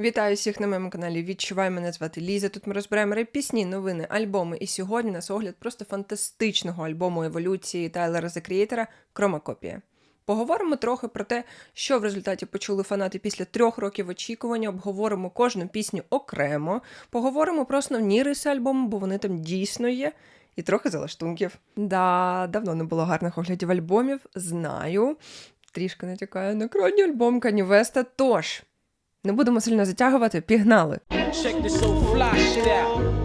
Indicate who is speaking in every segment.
Speaker 1: Вітаю всіх на моєму каналі. Відчувай мене звати Ліза. Тут ми розбираємо реп-пісні, новини, альбоми. І сьогодні у нас огляд просто фантастичного альбому еволюції Тайлера The Creator Кромакопія. Поговоримо трохи про те, що в результаті почули фанати після трьох років очікування. Обговоримо кожну пісню окремо. Поговоримо про основні риси альбому, бо вони там дійсно є. І трохи залаштунків. Да, давно не було гарних оглядів альбомів. Знаю. Трішки натякаю на крайній альбом Кані Веста. Тож, не будемо сильно затягувати, пігнали.
Speaker 2: Check this old fly shit out.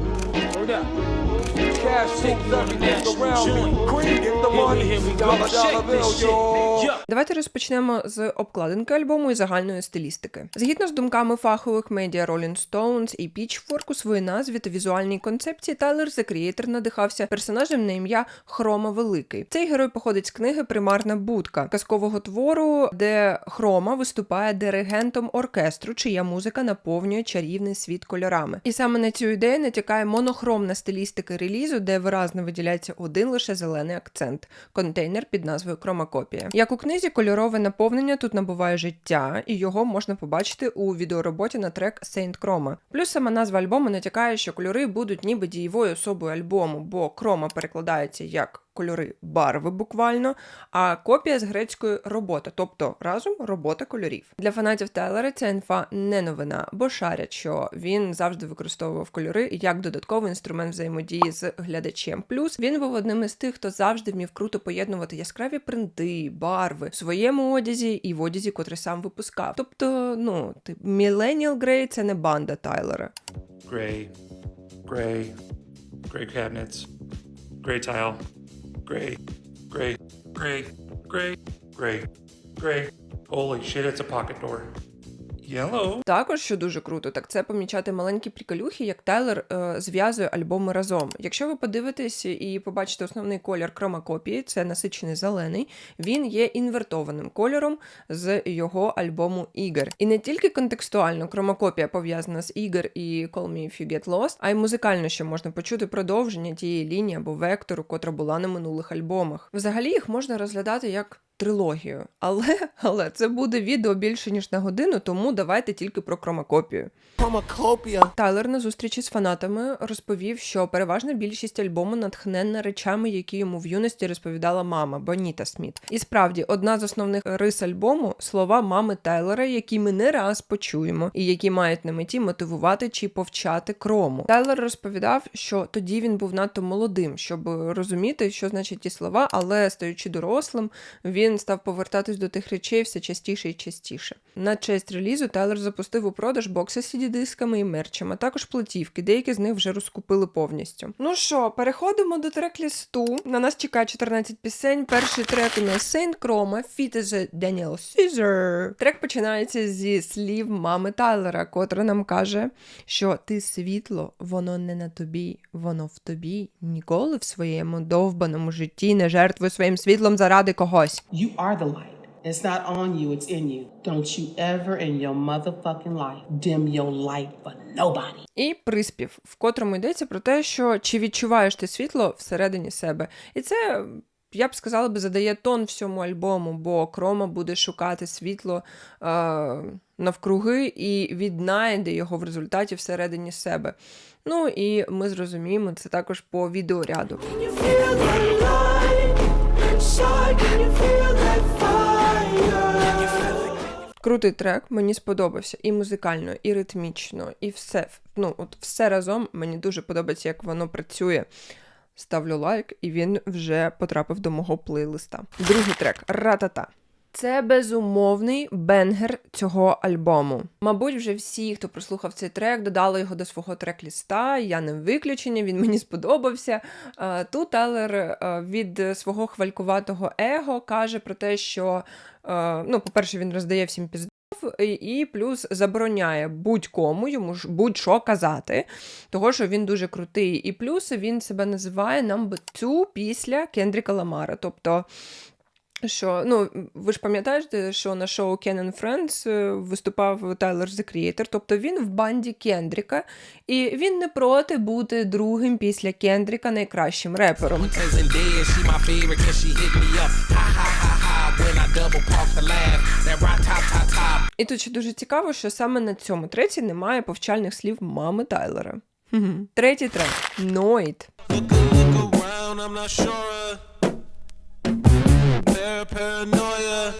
Speaker 2: Word up.
Speaker 3: Cash moves everything around me. Cream, get the money.
Speaker 2: here we go.
Speaker 3: Dollar, dollar bill, yo.
Speaker 2: Yo.
Speaker 1: Давайте розпочнемо з обкладинки альбому і загальної стилістики. Згідно з думками фахових медіа Rolling Stones і Pitchfork у своїй назві та візуальній концепції Тайлер The Creator надихався персонажем на ім'я Хрома Великий. Цей герой походить з книги Примарна будка казкового твору, де Хрома виступає диригентом оркестру, чия музика наповнює чарівний світ кольорами. І саме на цю ідею натякає монохромна стилістика релізу, де виразно виділяється один лише зелений акцент контейнер під назвою Кромакопія. Як у книзі, кольорове наповнення тут набуває життя, і його можна побачити у відеороботі на трек Saint Chroma. Плюс сама назва альбому натякає, що кольори будуть ніби дієвою особою альбому, бо крома перекладається як кольори барви буквально, а копія з грецької робота, тобто разом робота кольорів. Для фанатів Тайлера ця інфа не новина, бо шарять, що він завжди використовував кольори як додатковий інструмент взаємодії з глядачем. Плюс він був одним із тих, хто завжди вмів круто поєднувати яскраві принти, барви в своєму одязі і в одязі, котрий сам випускав. Тобто, ну, ти- Millennial Grey – це не банда Тайлера.
Speaker 4: gray, gray, gray cabinets, gray tile, Great, great, great, great, great, great. Holy shit, it's a pocket door. Yellow.
Speaker 1: Також, що дуже круто, так це помічати маленькі приколюхи, як Тайлер е, зв'язує альбоми разом. Якщо ви подивитесь і побачите основний колір кромакопії, це насичений зелений, він є інвертованим кольором з його альбому Ігор. І не тільки контекстуально кромакопія пов'язана з Ігор і Call Me If You Get Lost, а й музикально, що можна почути продовження тієї лінії або вектору, котра була на минулих альбомах. Взагалі їх можна розглядати як трилогію. Але, але це буде відео більше ніж на годину, тому давайте тільки про кромакопію.
Speaker 3: Pharmacopoeia.
Speaker 1: Тайлер на зустрічі з фанатами розповів, що переважна більшість альбому натхненна речами, які йому в юності розповідала мама Боніта Сміт. І справді, одна з основних рис альбому слова мами Тайлера, які ми не раз почуємо, і які мають на меті мотивувати чи повчати крому. Тайлер розповідав, що тоді він був надто молодим, щоб розуміти, що значить ті слова, але стаючи дорослим, він став повертатись до тих речей все частіше і частіше. На честь релізу Тайлер запустив у продаж бокси з CD-дисками і мерчем, а також платівки. Деякі з них вже розкупили повністю. Ну що, переходимо до трек-лісту. На нас чекає 14 пісень. Перший трек у нас Saint Chroma, Fit is Daniel. Трек починається зі слів мами Тайлера, котра нам каже, що ти світло, воно не на тобі, воно в тобі. Ніколи в своєму довбаному житті не жертвуй своїм світлом заради когось.
Speaker 5: You are the light. It's not on you, it's in you. Don't you ever in your motherfucking life dim your light for nobody.
Speaker 1: І приспів, в котрому йдеться про те, що чи відчуваєш ти світло всередині себе. І це, я б сказала би, задає тон всьому альбому, бо Крома буде шукати світло е, навкруги і віднайде його в результаті всередині себе. Ну і ми зрозуміємо це також по відеоряду. Крутий трек, мені сподобався і музикально, і ритмічно, і все. Ну, от все разом мені дуже подобається, як воно працює. Ставлю лайк, і він вже потрапив до мого плейлиста. Другий трек Ратата. Це безумовний бенгер цього альбому. Мабуть, вже всі, хто прослухав цей трек, додали його до свого трек-ліста. Я не виключення, він мені сподобався. Е, Тут Тайлер е, від свого хвалькуватого его каже про те, що, е, ну, по-перше, він роздає всім піздов, і- плюс забороняє будь-кому йому будь-що казати, того, що він дуже крутий. І плюс він себе називає number two після Кендріка Ламара. Тобто що ну ви ж пам'ятаєте, що на шоу Ken and Friends е, виступав Тайлер The Creator, тобто він в банді Кендріка, і він не проти бути другим після Кендріка найкращим репером. І тут ще дуже цікаво, що саме на цьому треці немає повчальних слів мами Тайлера. Третій трек Ноїд.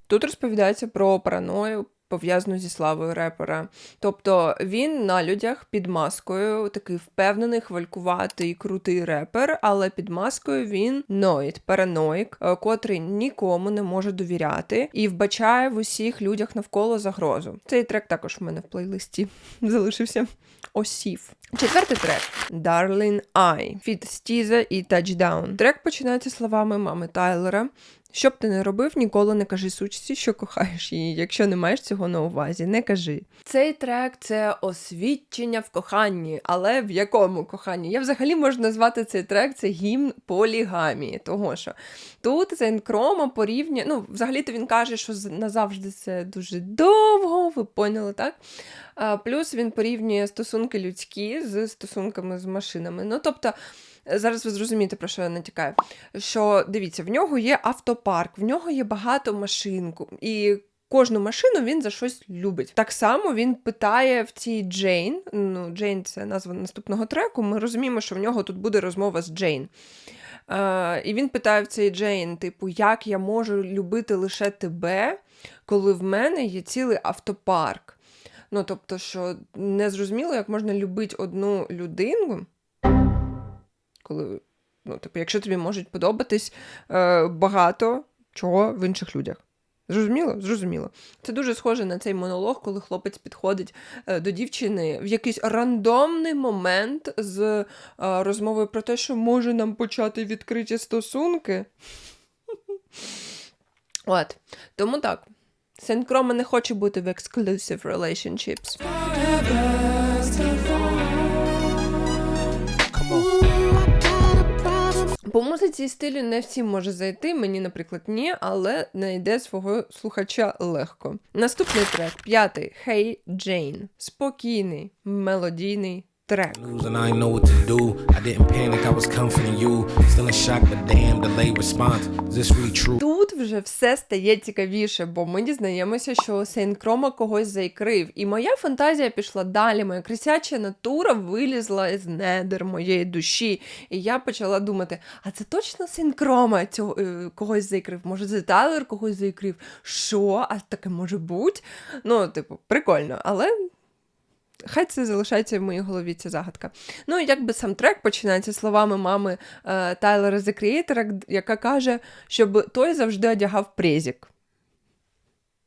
Speaker 1: Тут розповідається про параною, пов'язану зі славою репера. Тобто він на людях під маскою такий впевнений, хвалькуватий, крутий репер, але під маскою він ноїд, параноїк, е, котрий нікому не може довіряти і вбачає в усіх людях навколо загрозу. Цей трек також в мене в плейлисті залишився. Осів. Четвертий трек Darling I Фіт Стіза і Touchdown. Трек починається словами мами Тайлера. Що б ти не робив, ніколи не кажи сучці, що кохаєш її, якщо не маєш цього на увазі, не кажи. Цей трек це освідчення в коханні, але в якому коханні? Я взагалі можу назвати цей трек це гімн полігамії. Того що тут Зейн Крома порівнює. Ну, взагалі-то він каже, що назавжди це дуже довго, ви поняли, так? А, плюс він порівнює стосунки людські з стосунками з машинами. Ну, тобто. Зараз ви зрозумієте, про що я натякаю. Що дивіться, в нього є автопарк, в нього є багато машинку, і кожну машину він за щось любить. Так само він питає в цій Джейн. Ну, Джейн це назва наступного треку. Ми розуміємо, що в нього тут буде розмова з Джейн. Е, і він питає в цій Джейн: типу, як я можу любити лише тебе, коли в мене є цілий автопарк. Ну, тобто, що не зрозуміло, як можна любити одну людину, коли, ну, типу, якщо тобі можуть подобатись е, багато чого в інших людях. Зрозуміло? Зрозуміло. Це дуже схоже на цей монолог, коли хлопець підходить е, до дівчини в якийсь рандомний момент з е, розмовою про те, що може нам почати відкриті стосунки. От. Тому так. Сенкрома не хоче бути в exclusive relationships. По музиці і стилю не всім може зайти, мені, наприклад, ні, але знайде свого слухача легко. Наступний трек, п'ятий Hey Jane. Спокійний, мелодійний трек. Тут вже все стає цікавіше, бо ми дізнаємося, що Сейн Крома когось зайкрив. І моя фантазія пішла далі. Моя крисяча натура вилізла з недер моєї душі. І я почала думати: а це точно Сейн Крома цього е, когось зайкрив? Може, це Тайлер когось зайкрив? Що? А таке може бути? Ну, типу, прикольно, але. Хай це залишається в моїй голові ця загадка. Ну, і якби сам трек починається словами мами е, Тайлера The Creator, яка каже, щоб той завжди одягав презік.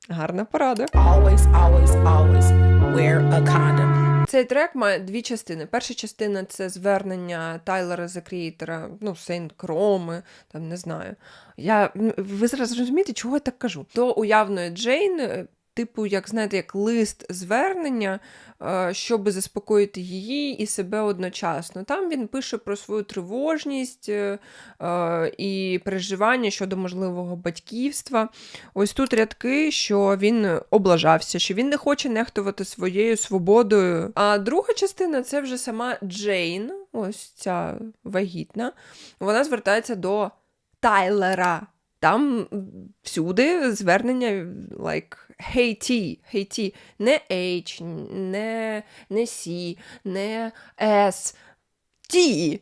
Speaker 1: Гарна порада.
Speaker 5: Always, always, always wear a condom.
Speaker 1: Цей трек має дві частини. Перша частина це звернення Тайлера The Creator, ну, Сейнт Кроми, там не знаю. Я, ну, ви зараз розумієте, чого я так кажу? До уявної Джейн, е, типу, як знаєте, як лист звернення, е, щоб заспокоїти її і себе одночасно. Там він пише про свою тривожність е, е, і переживання щодо можливого батьківства. Ось тут рядки, що він облажався, що він не хоче нехтувати своєю свободою. А друга частина це вже сама Джейн, ось ця вагітна. Вона звертається до Тайлера. Там всюди звернення like hey T, hey T. не H, не, не C, не S, T.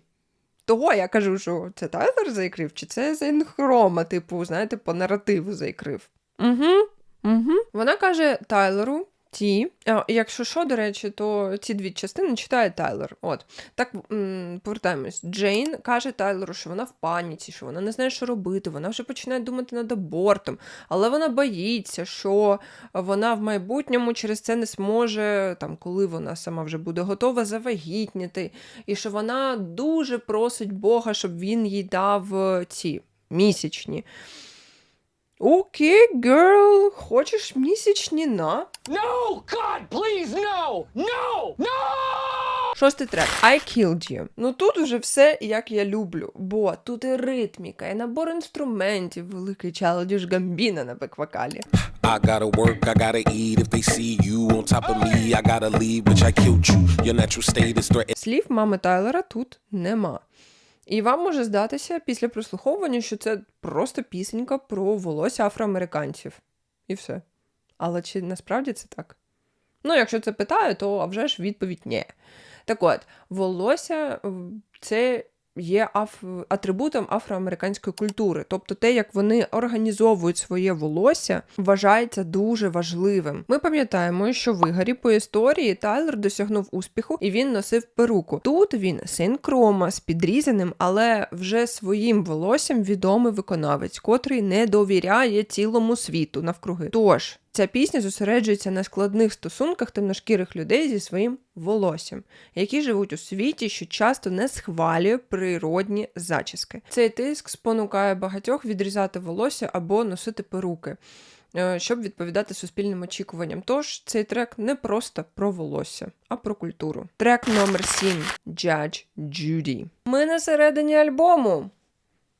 Speaker 1: Того я кажу, що це Тайлер заікрив, чи це Зейнхрома, типу, знаєте, по наративу заікрив. Угу, угу. Вона каже Тайлеру. Ті, а, якщо що, до речі, то ці дві частини читає Тайлер. От так повертаємось. Джейн каже Тайлеру, що вона в паніці, що вона не знає, що робити. Вона вже починає думати над абортом, але вона боїться, що вона в майбутньому через це не зможе, там, коли вона сама вже буде готова завагітніти, і що вона дуже просить Бога, щоб він їй дав е, ці місячні. Окей, герл, хочеш місячні на?
Speaker 2: No! God, please, no! No! No!
Speaker 1: Шостий трек I Killed You. Ну тут вже все як я люблю, бо тут і ритміка, і набор інструментів, великий Childish Gambino на бек-вокалі.
Speaker 6: I gotta work, I gotta eat. If they see you on top of me, I gotta leave, which I killed you. Your natural state is threatened.
Speaker 1: Слів мами Тайлера тут нема. І вам може здатися після прослуховування, що це просто пісенька про волосся афроамериканців. І все. Але чи насправді це так? Ну, якщо це питаю, то а вже ж відповідь ні. Так от, волосся це є аф... атрибутом афроамериканської культури. Тобто те, як вони організовують своє волосся, вважається дуже важливим. Ми пам'ятаємо, що в ігорі по історії Тайлер досягнув успіху і він носив перуку. Тут він син Крома з підрізаним, але вже своїм волоссям відомий виконавець, котрий не довіряє цілому світу навкруги. Тож. Ця пісня зосереджується на складних стосунках темношкірих людей зі своїм волоссям, які живуть у світі, що часто не схвалює природні зачіски. Цей тиск спонукає багатьох відрізати волосся або носити перуки, е, щоб відповідати суспільним очікуванням. Тож цей трек не просто про волосся, а про культуру. Трек номер 7 Judge Judy. Ми на середині альбому.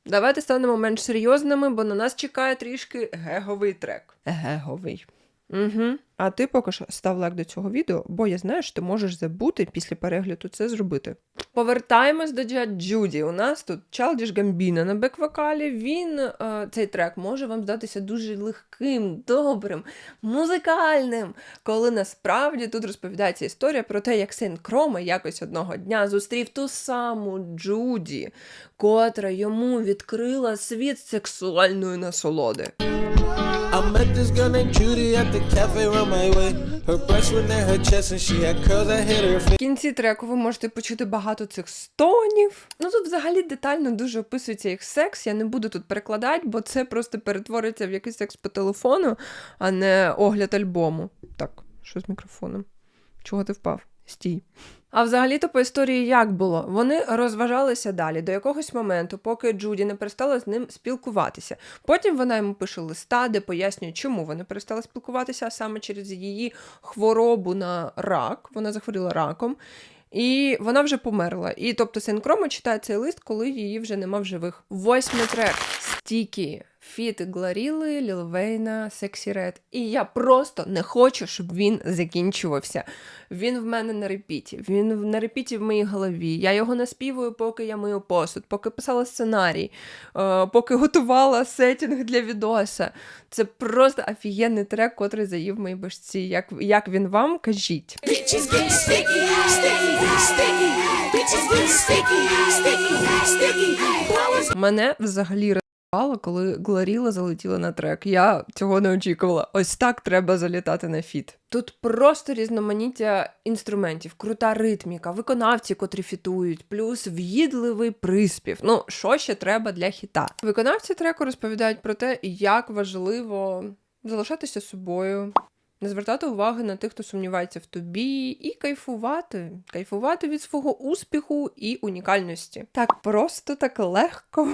Speaker 1: Давайте станемо менш серйозними, бо на нас чекає трішки геговий трек. Геговий. Угу. А ти поки що став лайк до цього відео, бо я знаю, що ти можеш забути після перегляду це зробити. Повертаємось до Джад Джуді. У нас тут Childish Gambino на бек-вокалі. Він е, цей трек може вам здатися дуже легким, добрим, музикальним, коли насправді тут розповідається історія про те, як син Крома якось одного дня зустрів ту саму Джуді, котра йому відкрила світ сексуальної насолоди.
Speaker 7: I met this girl named Judy at the cafe on my way. Her breasts were near her chest and she had curls that hit her face.
Speaker 1: В кінці треку ви можете почути багато цих стонів. Ну тут взагалі детально дуже описується їх секс. Я не буду тут перекладати, бо це просто перетвориться в якийсь секс по телефону, а не огляд альбому. Так, що з мікрофоном? Чого ти впав? Стій. А взагалі-то по історії як було? Вони розважалися далі до якогось моменту, поки Джуді не перестала з ним спілкуватися. Потім вона йому пише листа, де пояснює, чому вони перестали спілкуватися, а саме через її хворобу на рак. Вона захворіла раком. І вона вже померла. І тобто син Крома читає цей лист, коли її вже нема в живих. Восьмий трек Стікі. Фіт Гларіли, Ліл Вейна, Сексі Ред. І я просто не хочу, щоб він закінчувався. Він в мене на репіті. Він на репіті в моїй голові. Я його наспівую, поки я мию посуд, поки писала сценарій, е, поки готувала сетінг для відоса. Це просто офігенний трек, котрий заїв в моїй башці. Як, як він вам, кажіть. Мене взагалі коли Глоріла залетіла на трек. Я цього не очікувала. Ось так треба залітати на фіт. Тут просто різноманіття інструментів, крута ритміка, виконавці, котрі фітують, плюс в'їдливий приспів. Ну, що ще треба для хіта? Виконавці треку розповідають про те, як важливо залишатися собою. Не звертати уваги на тих, хто сумнівається в тобі, і кайфувати, кайфувати від свого успіху і унікальності. Так просто, так легко.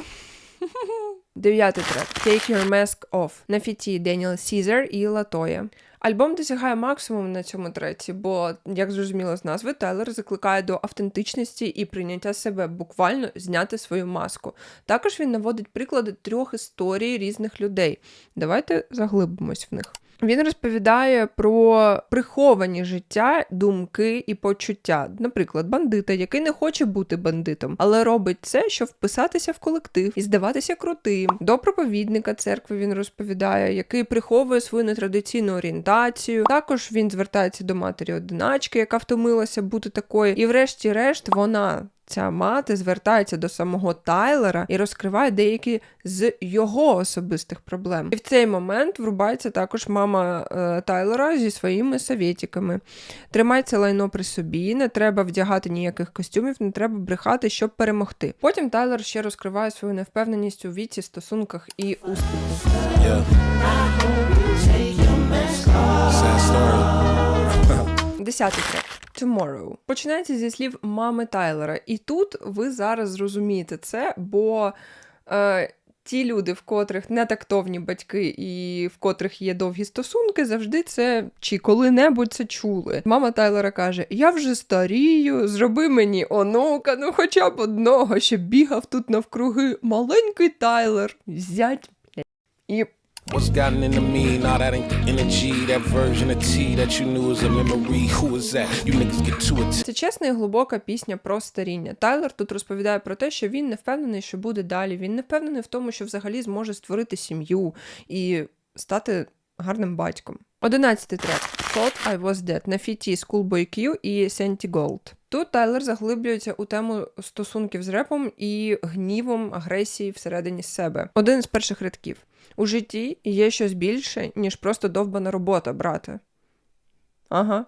Speaker 1: Дев'ятий трек Take Your Mask Off на фіті Деніел Сізер і Латоя. Альбом досягає максимум на цьому треці, бо, як зрозуміло з назви, Тайлер закликає до автентичності і прийняття себе, буквально зняти свою маску. Також він наводить приклади трьох історій різних людей. Давайте заглибимось в них. Він розповідає про приховані життя, думки і почуття. Наприклад, бандита, який не хоче бути бандитом, але робить це, щоб вписатися в колектив і здаватися крутим. До проповідника церкви він розповідає, який приховує свою нетрадиційну орієнтацію. Також він звертається до матері одиначки, яка втомилася бути такою. І, врешті-решт, вона. Ця мати звертається до самого Тайлера і розкриває деякі з його особистих проблем. І в цей момент врубається також мама е, Тайлера зі своїми совєтіками. Тримай це лайно при собі, не треба вдягати ніяких костюмів, не треба брехати, щоб перемогти. Потім Тайлер ще розкриває свою невпевненість у віці, стосунках і успіху.
Speaker 7: Yeah.
Speaker 1: Десятий трек Tomorrow. Починається зі слів мами Тайлера. І тут ви зараз зрозумієте це, бо е, ті люди, в котрих не тактовні батьки і в котрих є довгі стосунки, завжди це чи коли-небудь це чули. Мама Тайлера каже: Я вже старію, зроби мені онука, ну хоча б одного, щоб бігав тут навкруги маленький Тайлер, зять. І
Speaker 7: What's gotten into me? Now that ain't the energy, that version of T that you knew was a memory. Who is that? You niggas get too attached.
Speaker 1: Це чесна і глибока пісня про старіння. Тайлер тут розповідає про те, що він не впевнений, що буде далі. Він не впевнений в тому, що взагалі зможе створити сім'ю і стати гарним батьком. Одинадцятий трек Thought I Was Dead на фіті Schoolboy Q і Senti Gold. Тут Тайлер заглиблюється у тему стосунків з репом і гнівом, агресії всередині себе. Один з перших рядків. У житті є щось більше, ніж просто довбана робота, брате. Ага.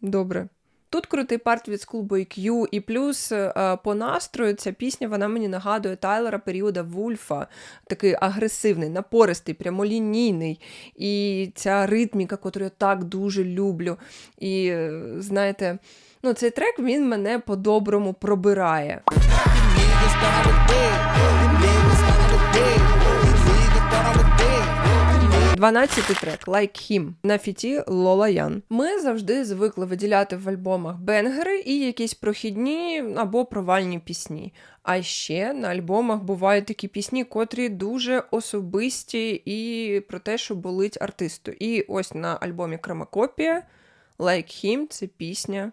Speaker 1: Добре. Тут крутий парт від Schoolboy Q, і плюс е, по настрою ця пісня вона мені нагадує Тайлера періода Вульфа, такий агресивний, напористий, прямолінійний. І ця ритміка, яку я так дуже люблю. І е, знаєте, ну цей трек він мене по-доброму пробирає. 12 трек Like Him на фіті Лола Ян. Ми завжди звикли виділяти в альбомах бенгери і якісь прохідні або провальні пісні. А ще на альбомах бувають такі пісні, котрі дуже особисті і про те, що болить артисту. І ось на альбомі Кромакопія Like Him це пісня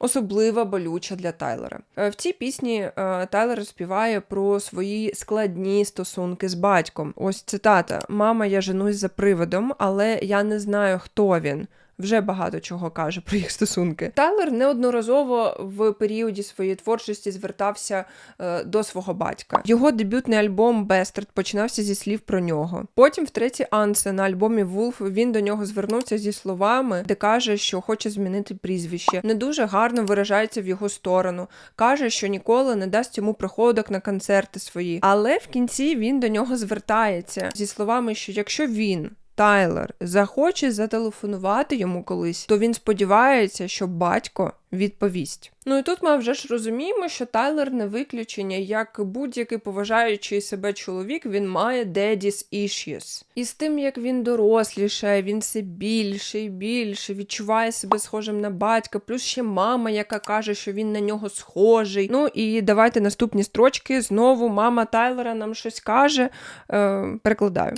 Speaker 1: особлива болюча для Тайлера. Е, В цій пісні е, Тайлер співає про свої складні стосунки з батьком. Ось цитата: Мама, я женусь за приводом, але я не знаю, хто він. Вже багато чого каже про їх стосунки. Тайлер неодноразово в періоді своєї творчості звертався е, до свого батька. Його дебютний альбом Бестерд починався зі слів про нього. Потім, втретє, Ансе на альбомі Вулф він до нього звернувся зі словами, де каже, що хоче змінити прізвище. Не дуже гарно виражається в його сторону. каже, що ніколи не дасть йому приходок на концерти свої. Але в кінці він до нього звертається зі словами, що якщо він. Тайлер захоче зателефонувати йому колись, то він сподівається, що батько відповість. Ну і тут ми вже ж розуміємо, що Тайлер не виключення, як будь-який поважаючий себе чоловік, він має daddy's issues. І з тим, як він дорослішає, він все більше і більше відчуває себе схожим на батька, плюс ще мама, яка каже, що він на нього схожий. Ну і давайте наступні строчки. Знову мама Тайлера нам щось каже. Е, перекладаю.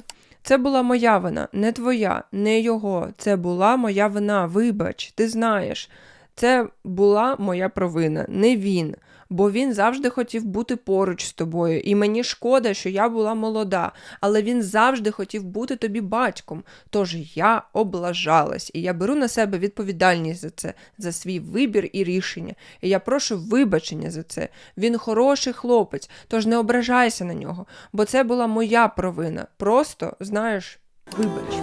Speaker 1: Це була моя вина, не твоя, не його. Це була моя вина. Вибач, ти знаєш. Це була моя провина, не він. Бо він завжди хотів бути поруч з тобою, і мені шкода, що я була молода, але він завжди хотів бути тобі батьком. Тож я облажалась, і я беру на себе відповідальність за це, за свій вибір і рішення. І я прошу вибачення за це. Він хороший хлопець, тож не ображайся на нього, бо це була моя провина. Просто, знаєш, вибач.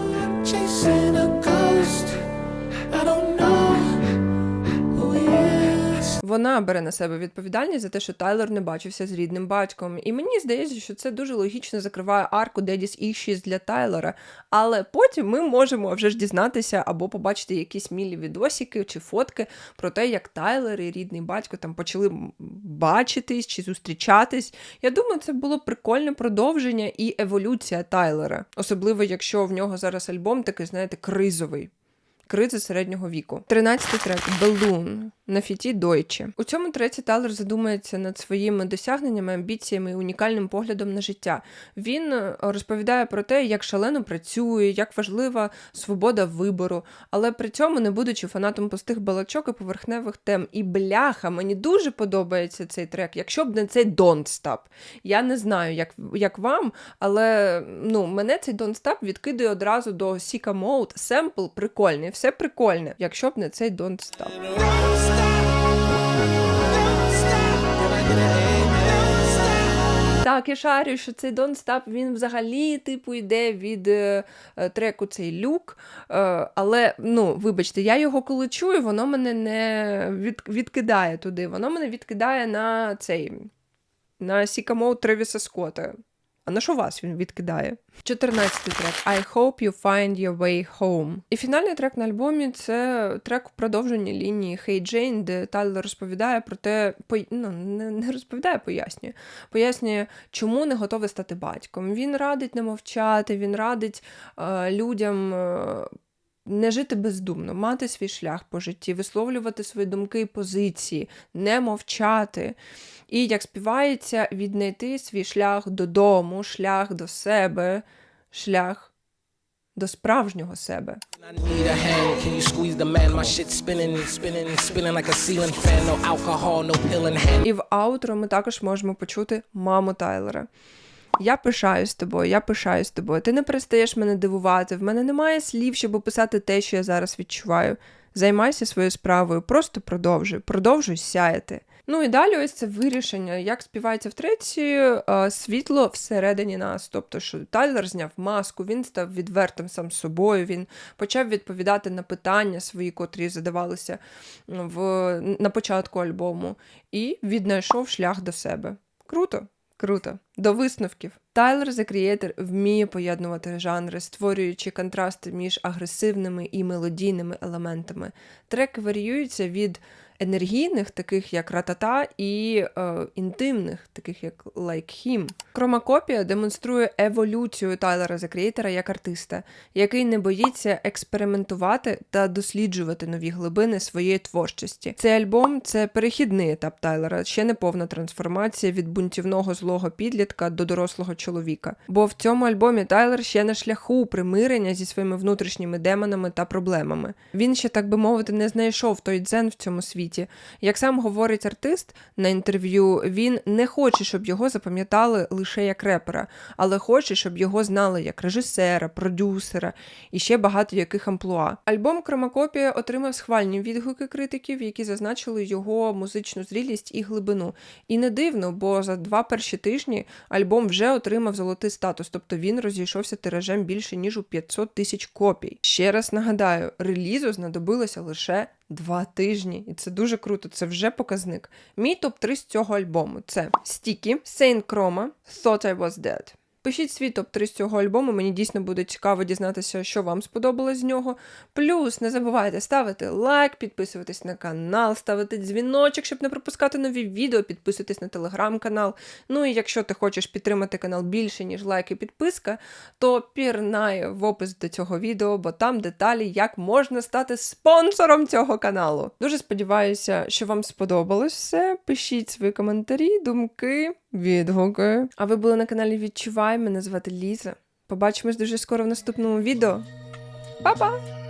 Speaker 1: Вона бере на себе відповідальність за те, що Тайлер не бачився з рідним батьком. І мені здається, що це дуже логічно закриває арку Daddy's Issues для Тайлера. Але потім ми можемо вже ж дізнатися або побачити якісь мілі відосики чи фотки про те, як Тайлер і рідний батько там почали бачитись чи зустрічатись. Я думаю, це було прикольне продовження і еволюція Тайлера, особливо якщо в нього зараз альбом такий, знаєте, кризовий. Криза середнього віку. 13 трек Balloon на фіті Дойче. У цьому треці Тайлер задумується над своїми досягненнями, амбіціями і унікальним поглядом на життя. Він е, розповідає про те, як шалено працює, як важлива свобода вибору, але при цьому не будучи фанатом пустих балачок і поверхневих тем. І бляха, мені дуже подобається цей трек. Якщо б не цей Don't Stop. Я не знаю, як, як вам, але ну, мене цей Don't Stop відкидує одразу до Sika Mode. Семпл прикольний, все прикольне. Якщо б не цей Don't Stop. Так, я шарю, що цей Don't Stop, він взагалі, типу, йде від е, е, треку цей люк. Е, але, ну, вибачте, я його коли чую, воно мене не від, відкидає туди. Воно мене відкидає на цей на Сікамоу Тревіса Скотта. А на що вас він відкидає? 14-й трек I hope you find your way home. І фінальний трек на альбомі це трек в продовженні лінії Hey Jane, де Тайлер розповідає про те, по, ну, не, розповідає, пояснює. Пояснює, чому не готовий стати батьком. Він радить не мовчати, він радить е, людям. Не жити бездумно, мати свій шлях по житті, висловлювати свої думки і позиції, не мовчати. І як співається, віднайти свій шлях додому, шлях до себе, шлях до справжнього себе. І в аутро ми також можемо почути маму Тайлера. Я пишаюсь тобою, я пишаюсь тобою. Ти не перестаєш мене дивувати. В мене немає слів, щоб описати те, що я зараз відчуваю. Займайся своєю справою, просто продовжуй, продовжуй сяяти. Ну і далі ось це вирішення, як співається в треці, е, світло всередині нас. Тобто, що Тайлер зняв маску, він став відвертим сам собою, він почав відповідати на питання свої, котрі задавалися в, на початку альбому, і віднайшов шлях до себе. Круто, круто. До висновків. Тайлер The Creator вміє поєднувати жанри, створюючи контрасти між агресивними і мелодійними елементами. Треки варіюються від енергійних, таких як Ратата, і е, інтимних, таких як Like Him. Кромакопія демонструє еволюцію Тайлера The Creator як артиста, який не боїться експериментувати та досліджувати нові глибини своєї творчості. Цей альбом це перехідний етап Тайлера, ще не повна трансформація від бунтівного злого підлітка до дорослого чоловіка. Бо в цьому альбомі Тайлер ще на шляху примирення зі своїми внутрішніми демонами та проблемами. Він ще, так би мовити, не знайшов той дзен в цьому світі. Як сам говорить артист на інтерв'ю, він не хоче, щоб його запам'ятали лише як репера, але хоче, щоб його знали як режисера, продюсера і ще багато яких амплуа. Альбом Кромакопія отримав схвальні відгуки критиків, які зазначили його музичну зрілість і глибину. І не дивно, бо за два перші тижні альбом вже отримав золотий статус, тобто він розійшовся тиражем більше ніж у 500 тисяч копій. Ще раз нагадаю, релізу знадобилося лише два тижні, і це дуже круто. Це вже показник. Мій топ 3 з цього альбому: це Sticky, Saint Chroma, Thought I Was Dead. Пишіть свій топ-3 з цього альбому, мені дійсно буде цікаво дізнатися, що вам сподобалось з нього. Плюс не забувайте ставити лайк, підписуватись на канал, ставити дзвіночок, щоб не пропускати нові відео, підписуйтесь на телеграм-канал. Ну і якщо ти хочеш підтримати канал більше, ніж лайк і підписка, то пірнай в опис до цього відео, бо там деталі, як можна стати спонсором цього каналу. Дуже сподіваюся, що вам сподобалось все. Пишіть свої коментарі, думки, відгуки. А ви були на каналі Відчувай. Мене звати Ліза. Побачимось дуже скоро в наступному відео. Па-па!